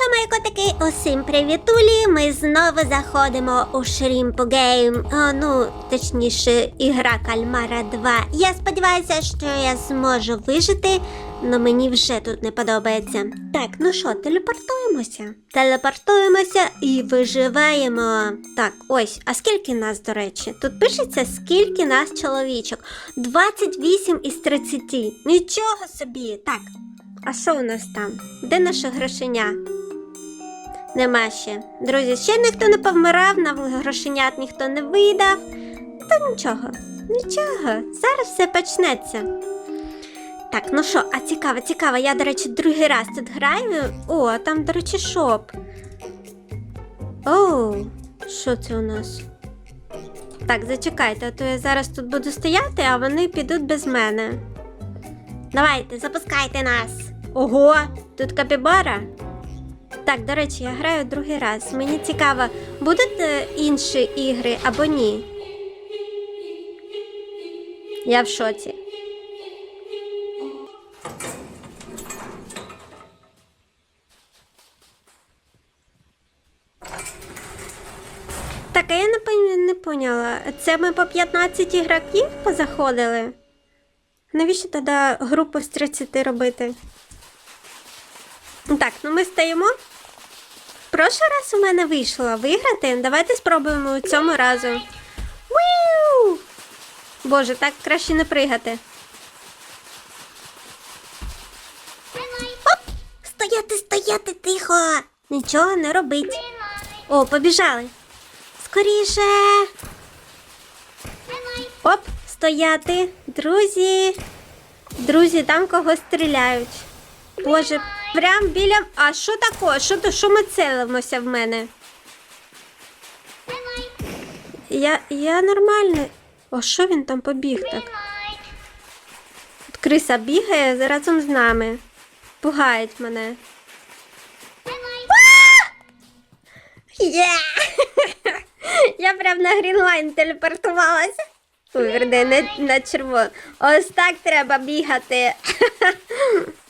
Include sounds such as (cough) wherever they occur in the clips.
мої котики, усім привітулі. Ми знову заходимо у Шрімпу Гейм. Ну, точніше, ігра Кальмара 2. Я сподіваюся, що я зможу вижити, але мені вже тут не подобається. Так, ну що, телепортуємося? Телепортуємося і виживаємо. Так, ось, а скільки нас, до речі? Тут пишеться, скільки нас чоловічок. 28 із 30. Нічого собі. Так, а що у нас там? Де наше грошеня? Нема ще. Друзі, ще ніхто не повмирав, нам грошенят ніхто не видав. Та нічого, нічого, зараз все почнеться. Так, ну що, а цікаво, цікаво. Я, до речі, другий раз тут граю. О, там, до речі, шоп. Оу, що це у нас? Так, зачекайте, а то я зараз тут буду стояти, а вони підуть без мене. Давайте, запускайте нас. Ого, тут капібара. Так, до речі, я граю другий раз. Мені цікаво, будуть е, інші ігри або ні. Я в шоці. Так, а я не, не поняла. Це ми по 15 ігроків позаходили? Навіщо тоді групу з 30 робити? Так, ну ми стоїмо. Прошлий раз у мене вийшло виграти. Давайте спробуємо у цьому разу. Віу! Боже, так краще не пригати. Оп! Стояти, стояти, тихо! Нічого не робить. О, побіжали. Скоріше. Оп, стояти. Друзі. Друзі, там когось стріляють. Боже, прям біля. А що таке? Що то що ми целимося в мене? Я, я нормально. О, що він там побіг так? От криса бігає разом з нами. Пугають мене. Є! (laughs) Я прям на Грінлайн телепортувалася. Ой, верде, на червоно. Ось так треба бігати. (laughs)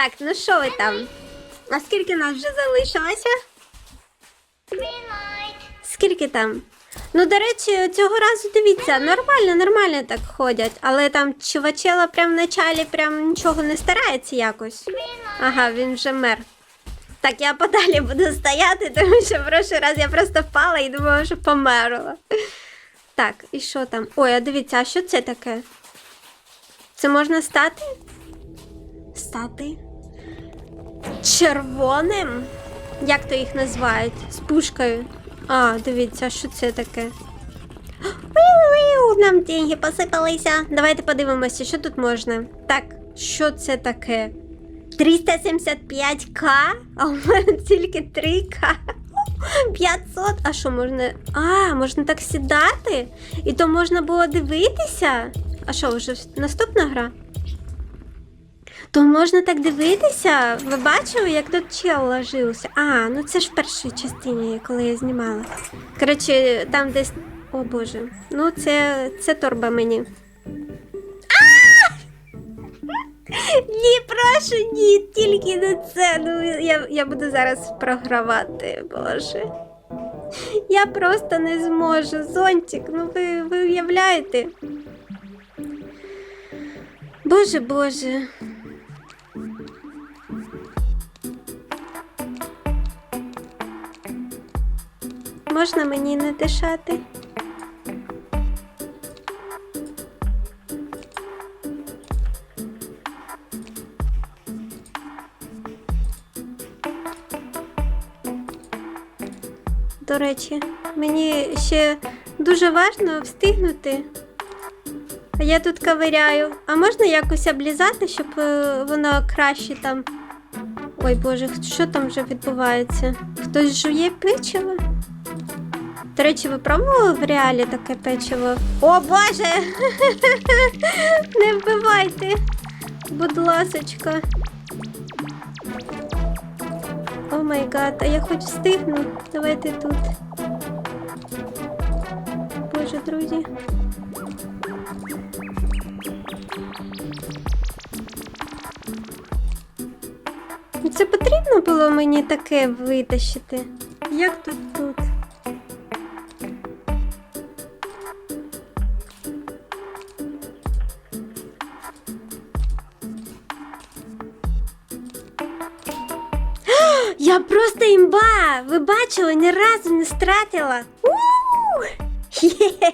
Так, ну що ви там? А скільки нас вже залишилося? Скільки там? Ну, до речі, цього разу дивіться, нормально, нормально так ходять, але там чувачела прям в началі прям нічого не старається якось. Ага, він вже мер. Так, я подалі буду стояти, тому що в прошлий раз я просто впала і думала, що померла. Так, і що там? Ой, а дивіться, а що це таке? Це можна стати? Стати? Червоним? Як то їх називають? З пушкою. А, дивіться, що це таке? Нам деньги посипалися. Давайте подивимося, що тут можна. Так, що це таке? 375к, а у мене тільки 3к. 500. А що можна? А, можна так сідати? І то можна було дивитися. А що, вже наступна гра? То можна так дивитися. Ви бачили, як тут чел ложився? А, ну це ж в першій частині, коли я знімала. Коротше, там десь. О боже. Ну, це, це торба мені. Ні, прошу, ні, тільки не це. Ну, я, я буду зараз програвати, боже. Я просто не зможу. Зонтик, ну ви, ви уявляєте? Боже, боже. Можна мені не дишати? До речі, мені ще дуже важливо встигнути. А я тут ковиряю. А можна якось облізати, щоб е, воно краще там. Ой Боже, що там вже відбувається? Хтось жує печиво? До речі, ви пробували в реалі таке печиво? О Боже! (laughs) Не вбивайте! Будь ласочка. О май гад, а я хоч встигну. Давайте тут. Боже, друзі. це потрібно було мені таке витащити? Як тут тут? Я просто імба! Ви бачили, ні разу не стратила. Є!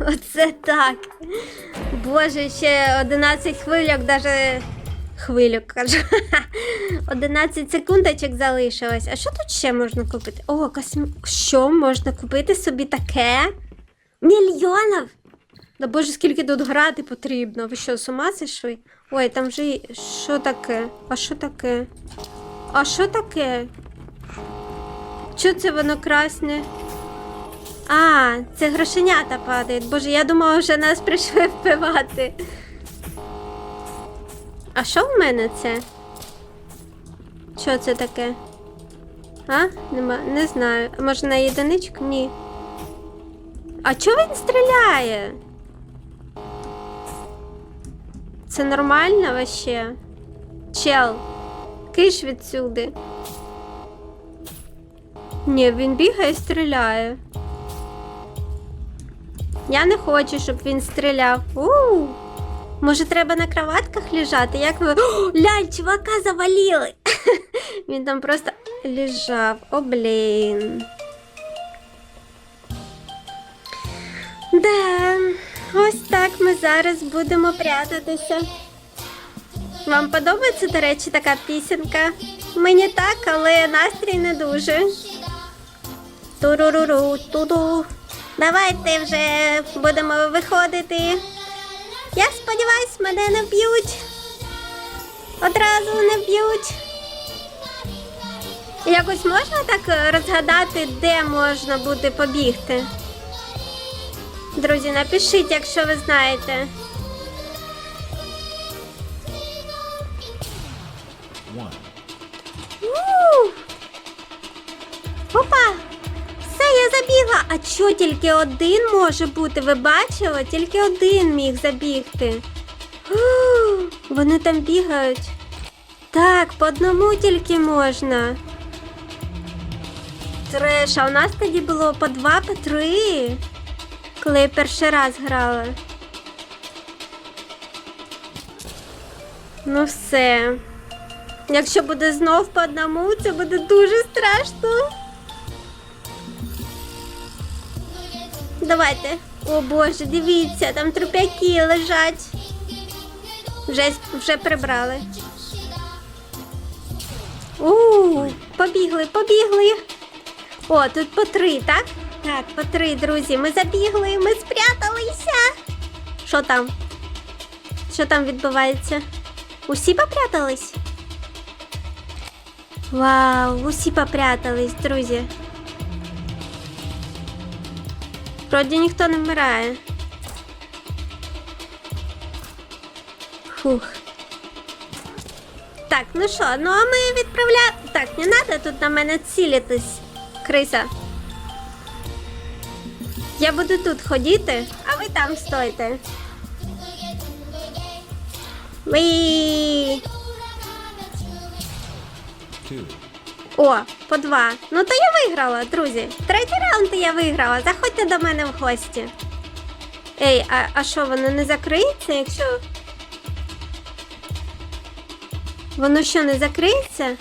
Оце (laughs) так. Боже, ще 11 хвильок, даже хвильок кажу. (laughs) 11 секундочок залишилось. А що тут ще можна купити? О, косм... що можна купити собі таке? Мільйонів! Да боже, скільки тут грати потрібно. Ви що, з ума зійшли? Ой, там вже що таке? А що таке? А що таке? Що це воно красне? А, це грошенята падають. Боже, я думала, вже нас прийшли вбивати. А що в мене це? Що це таке? А? Нема, не знаю. Може на єдиничку? Ні. А чого він стріляє? Це нормально вообще? Чел, киш відсюди. Ні, він бігає і стріляє. Я не хочу, щоб він стріляв. у Може, треба на кроватках лежати? Як ви. О, ляль, чувака завалили. (laughs) Він там просто лежав. О, блін. Да, ось так ми зараз будемо прятатися. Вам подобається, до речі, така пісенька? Мені так, але настрій не дуже. Туруруру, туду. Давайте вже будемо виходити. Я сподіваюсь, мене не б'ють. Одразу не б'ють. Якось можна так розгадати, де можна буде побігти? Друзі, напишіть, якщо ви знаєте. А що тільки один може бути? Ви бачили? Тільки один міг забігти. У, Вони там бігають. Так, по одному тільки можна. Треш, а у нас тоді було по два, по три. Коли я перший раз грала. Ну все. Якщо буде знов по одному, це буде дуже страшно. Давайте. О боже, дивіться, там трупяки лежать. Вже, вже прибрали. У, побігли, побігли. О, тут по три, так? Так, по три, друзі. Ми забігли, ми спряталися. Що там? Що там відбувається? Усі попрятались? Вау, усі попрятались, друзі. Вроді ніхто не вмирає. Фух. Так, ну що, ну а ми відправляємо. Так, не треба тут на мене цілитись, криса. Я буду тут ходити, а ви там стойте. Ви. Two. О, по два. Ну то я виграла, друзі. Третій раунд я виграла. Заходьте до мене в гості. Ей, а, а що, воно не закриється, якщо. Воно що, не закриється?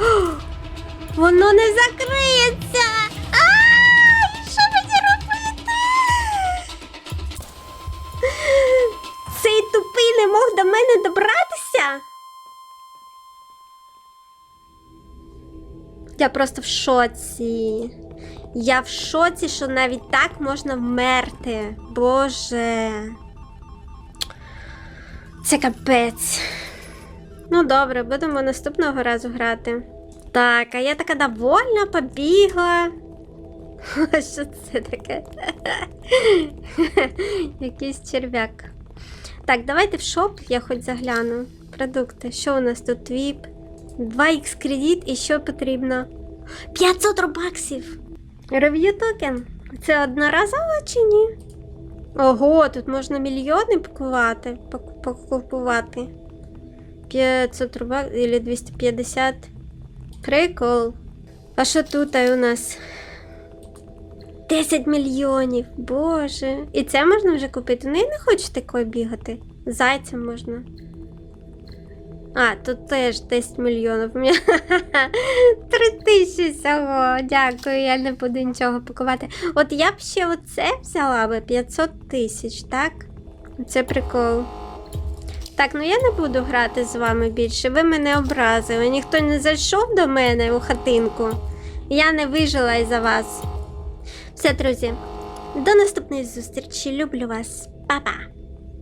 О, воно не закриється! Ай, що мені робити? Цей тупий не мог до мене добратися. Я просто в шоці. Я в шоці, що навіть так можна вмерти. Боже. Це капець. Ну добре, будемо наступного разу грати. Так, а я така довольна, побігла. (laughs) Що це таке? (laughs) Якийсь черв'як. Так, давайте в шоп, я хоч загляну. Продукти. Що у нас тут? Віп? 2х кредит і що потрібно? 500 робаксів. Рев'ю токен. Це одноразово чи ні? Ого, тут можна мільйони пакувати, пак- покупувати. 500 рублей или 250. Прикол. А що тут у нас? 10 мільйонів, боже. І це можна вже купити. Ну я не хочу такою бігати. Зайцем можна. А, тут теж 10 мільйонів. У мене 3 тисячі всього. Дякую, я не буду нічого пакувати. От я б ще оце взяла би 500 тисяч, так? Це прикол. Так, ну я не буду грати з вами більше. Ви мене образили. Ніхто не зайшов до мене у хатинку. Я не вижила із-за вас. Все, друзі, до наступної зустрічі. Люблю вас. Па-па!